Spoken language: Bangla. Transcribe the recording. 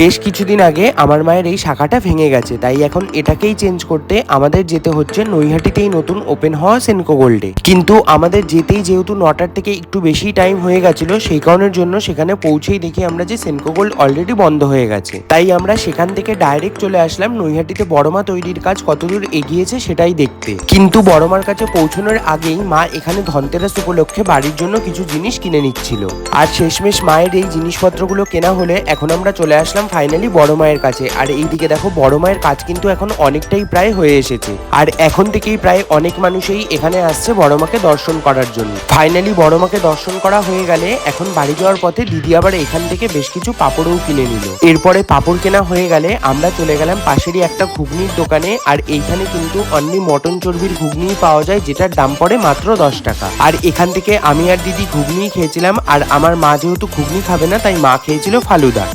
বেশ কিছুদিন আগে আমার মায়ের এই শাখাটা ভেঙে গেছে, তাই এখন এটাকেই চেঞ্জ করতে আমাদের যেতে হচ্ছে নৈহাটিতেই নতুন ওপেন হওয়া সেনকো গোল্ডে কিন্তু আমাদের যেতেই যেহেতু নটার থেকে একটু বেশি টাইম হয়ে গেছিল, সেই কারণের জন্য সেখানে পৌঁছেই দেখি আমরা যে সেনকো গোল্ড অলরেডি বন্ধ হয়ে গেছে। তাই আমরা সেখান থেকে ডাইরেক্ট চলে আসলাম নৈহাটিতে বড়মা তৈরির কাজ কতদূর এগিয়েছে সেটাই দেখতে। কিন্তু বড়মার কাছে পৌঁছানোর আগেই মা এখানে ধনতেরাস উপলক্ষে বাড়ির জন্য কিছু জিনিস কিনে নিচ্ছিল। আর শেষমেশ মায়ের এই জিনিসপত্রগুলো কেনা হলে এখন আমরা চলে আসলাম ফাইনালি বড় মায়ের কাছে। আর এইদিকে দেখো, বড় মায়ের কাজ কিন্তু এখন অনেকটাই প্রায় হয়ে এসেছে। আর এখন থেকেই প্রায় অনেক মানুষই এখানে আসছে বড় মাকে দর্শন করার জন্য। ফাইনালি বড় মাকে দর্শন করা হয়ে গেলে এখন বাড়ি যাওয়ার পথে দিদি আবার এখান থেকে বেশ কিছু পাপড়ও কিনে নিল। এরপরে পাপড় কেনা হয়ে গেলে আমরা চলে গেলাম পাশেরই একটা ঘুগনির দোকানে। আর এইখানে কিন্তু অনলি মটন চর্বির ঘুগনি পাওয়া যায়, যেটার দাম পড়ে মাত্র দশ টাকা। আর এখান থেকে আমি আর দিদি ঘুগনি খেয়েছিলাম। আর আমার মা যেহেতু ঘুগনি খাবে না, তাই মা খেয়েছিল ফালুদা।